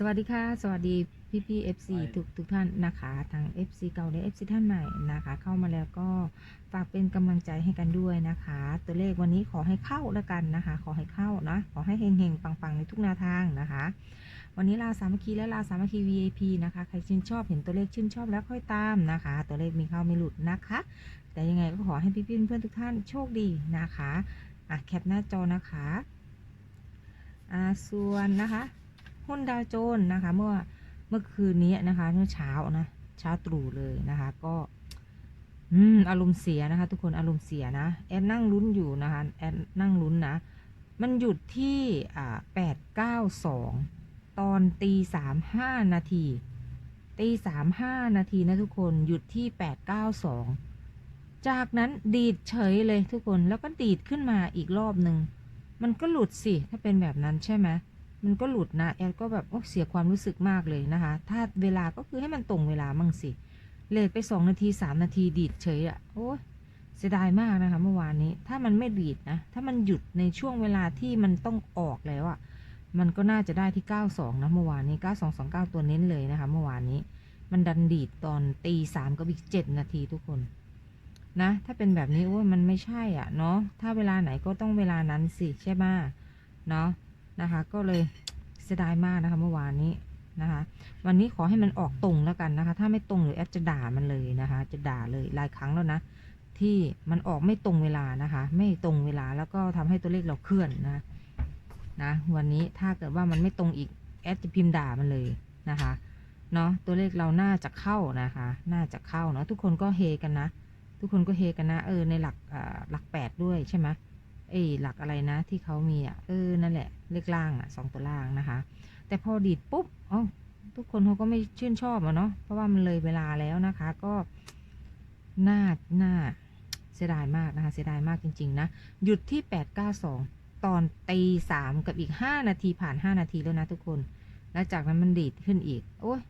สวัสดีค่ะ สวัสดีพี่พี่เอฟซีทุกทุกท่านนะคะทั้ง FC เก่าและ FC ท่านใหม่นะคะ เข้ามาแล้วก็ฝากเป็นกำลังใจให้กันด้วยนะคะ ตัวเลขวันนี้ขอให้เข้าแล้วกันนะคะ ขอให้เข้านะขอให้เฮงๆปังๆในทุกแนวทางนะคะ วันนี้ลาสามัคคีและลาสามัคคี VIP นะคะใครชื่นชอบเห็นตัวเลขชื่นชอบแล้วค่อยตามนะคะ ตัวเลขมีเข้าไม่หลุดนะคะ แต่ยังไงก็ขอให้พี่ๆเพื่อนๆทุกท่านโชคดีนะคะอะแคปหน้าจอนะคะอ่าส่วนนะคะ หุ้นดาวโจนส์นะคะ เมื่อเมื่อคืนนี้นะคะเมื่อเช้านะเช้าตรู่เลยนะคะ ก็อืมอารมณ์เสียนะคะ ทุกคนอารมณ์เสียนะแอนนั่งลุ้นอยู่นะคะแอนนั่งลุ้นนะ มันหยุดที่อ่าแปดเก้าสองตอนตีสามห้านาทีตีสามห้านาทีนะทุกคนหยุดที่แปดเก้าสองจากนั้นดีดเฉยเลยทุกคนแล้วก็ดีดขึ้นมาอีกรอบหนึ่งมันก็หลุดสิ ถ้าเป็นแบบนั้นใช่ไหม มันก็หลุดนะแอดก็แบบโอ้เสียความรู้สึกมากเลยนะคะ ถ้าเวลาก็คือให้มันตรงเวลามั่งสิเลทไปสองนาทีสามนาทีดีดเฉยอะ่ะโอ้ยเสียดายมากนะคะ เมื่อวานนี้ถ้ามันไม่ดีดนะ ถ้ามันหยุดในช่วงเวลาที่มันต้องออกแล้วอะ่ะมันก็น่าจะได้ที่ 92 นะเมื่อวานนี้ 9229 ตัวเน้นเลยนะคะ เมื่อวานนี้มันดันดีดตอนตีสามกับอีกเจ็ดนาทีทุกคนนะ ถ้าเป็นแบบนี้โอ้ยมันไม่ใช่อะเนาะถ้าเวลาไหนก็ต้องเวลานั้นสิใช่ไหมเนาะ นะคะ ก็เลยเสียดายมากนะคะเมื่อวานนี้นะคะ วันนี้ขอให้มันออกตรงแล้วกันนะคะ ถ้าไม่ตรงหรือแอดจะด่ามันเลยนะคะ จะด่าเลยหลายครั้งแล้วนะที่มันออกไม่ตรงเวลานะคะ ไม่ตรงเวลาแล้วก็ทำให้ตัวเลขเราเคลื่อนนะนะวันนี้ถ้าเกิดว่ามันไม่ตรงอีกแอดจะพิมพ์ด่ามันเลยนะคะเนาะตัวเลขเราน่าจะเข้านะคะ น่าจะเข้าเนาะทุกคนก็เฮกันนะ ทุกคนก็เฮกันนะเออในหลักอ่าหลักแปดด้วยใช่ไหม เอ้หลักอะไรนะที่เขามีอะเออนั่นแหละเลขล่างอะสองตัวล่างนะคะ แต่พอดีดปุ๊บอ๋อทุกคนเขาก็ไม่ชื่นชอบอะเนาะเพราะว่ามันเลยเวลาแล้วนะคะ ก็น่าน่าเสียดายมากนะคะเสียดายมากจริง ๆ นะ หยุดที่แปดเก้าสองตอนตีสามกับอีกห้านาทีผ่านห้านาทีแล้วนะทุกคน แล้วจากนั้นมันดีดขึ้นอีก โอ้ย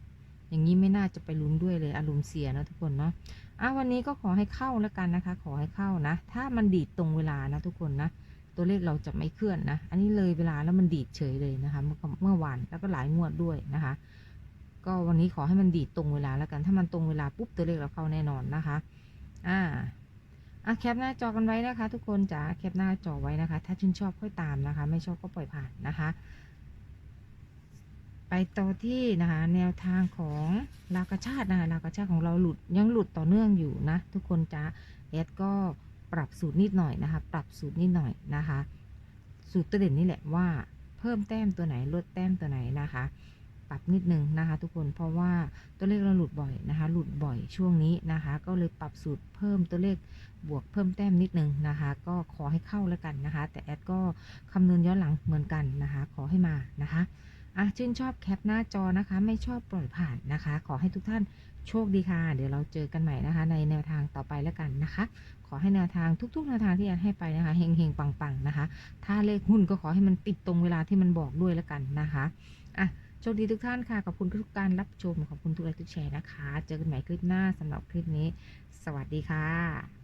อย่างนี้ไม่น่าจะไปลุ้นด้วยเลยอารมณ์เสียนะทุกคนเนาะอะวันนี้ก็ขอให้เข้าแล้วกันนะคะ ขอให้เข้านะ ถ้ามันดีดตรงเวลานะทุกคนนะตัวเลขเราจะไม่เคลื่อนนะ อันนี้เลยเวลาแล้วมันดีดเฉยเลยนะคะ เมื่อเมื่อวานแล้วก็หลายงวดด้วยนะคะ ก็วันนี้ขอให้มันดีดตรงเวลาแล้วกัน ถ้ามันตรงเวลาปุ๊บตัวเลขเราเข้าแน่นอนนะคะ อ่าอะแคปหน้าจอกันไว้นะคะ ทุกคนจ๋าแคปหน้าจอไว้นะคะ ถ้าชื่นชอบค่อยตามนะคะ ไม่ชอบก็ปล่อยผ่านนะคะ ไปต่อที่นะคะแนวทางของลากชาตินะคะลากชาติของเราหลุดยังหลุดต่อเนื่องอยู่นะ ทุกคนจ้าแอดก็ปรับสูตรนิดหน่อยนะคะ ปรับสูตรนิดหน่อยนะคะ สูตรตัวเด่นนี่แหละว่า เพิ่มแต้มตัวไหนลดแต้มตัวไหนนะคะ ปรับนิดนึงนะคะ ทุกคนเพราะว่าตัวเลขเราหลุดบ่อยนะคะ หลุดบ่อยช่วงนี้นะคะ ก็เลยปรับสูตรเพิ่มตัวเลขบวกเพิ่มแต้มนิดนึงนะคะ ก็ขอให้เข้าแล้วกันนะคะ แต่แอดก็คำนวณย้อนหลังเหมือนกันนะคะ ขอให้มานะคะ อะชื่นชอบแคปหน้าจอนะคะ ไม่ชอบปล่อยผ่านนะคะ ขอให้ทุกท่านโชคดีค่ะ เดี๋ยวเราเจอกันใหม่นะคะ ในแนวทางต่อไปแล้วกันนะคะ ขอให้แนวทางทุกๆแนวทางที่แอนให้ไปนะคะเฮงเฮงๆปังๆนะคะ ถ้าเลขหุ้นก็ขอให้มันติดตรงเวลาที่มันบอกด้วยแล้วกันนะคะอะโชคดีทุกท่านค่ะ ขอบคุณทุกการรับชม ขอบคุณทุกไลค์ทุกแชร์นะคะ เจอกันใหม่คลิปหน้าสำหรับคลิปนี้ สวัสดีค่ะ